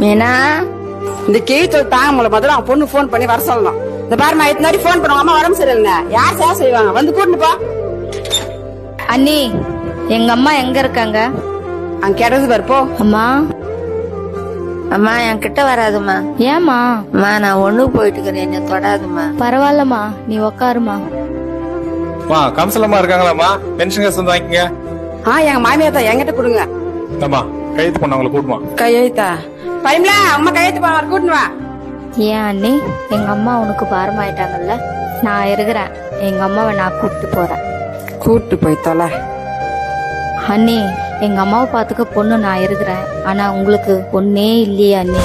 மீனா? இந்த கேத்தல் தாங்க முதல்ல அவன் பொண்ணு ஃபோன் பண்ணி வர சொல்லலாம் இந்த பாருமா இத்தனை நாடி ஃபோன் பண்ணுவாங்க அம்மா உடம்பு சரியில்லை யார் சேவை செய்வாங்க? வந்து கூட்டிட்டு போ. அண்ணி எங்க அம்மா எங்க இருக்காங்க? அங்க கிடந்து பாரு போ. அம்மா. அம்மா என் கிட்ட வராதும்மா. ஏம்மா? அம்மா நான் ஒண்ணுக்கு போயிட்டு இருக்கிறேன். என்ன தொடாதும்மா. பரவாயில்லம்மா நீ உக்காருமா மா கம்சலமா இருக்காங்களாம்மா? பென்ஷன் காசு வாங்கிக்கங்க. ஆ எங்க மாமியார் தான் என்கிட்ட கொடுங்க. ஆமா கைது பண்ணவங்களை கூட்டுமா. கையெழுத்தா? பைம்லா அம்மா கையெழுத்து போன வர கூட்டின்னு வா. ஏன் அண்ணி? எங்க அம்மா உனக்கு பாரமாயிட்டாங்கல்ல? நான் இருக்கிறேன். எங்க அம்மாவை நான் கூப்பிட்டு போறேன். கூட்டு போய் தொலை. அண்ணி எங்க அம்மாவை பாத்துக்க பொண்ணு நான் இருக்கிறேன். ஆனா உங்களுக்கு பொண்ணே இல்லையே அண்ணி.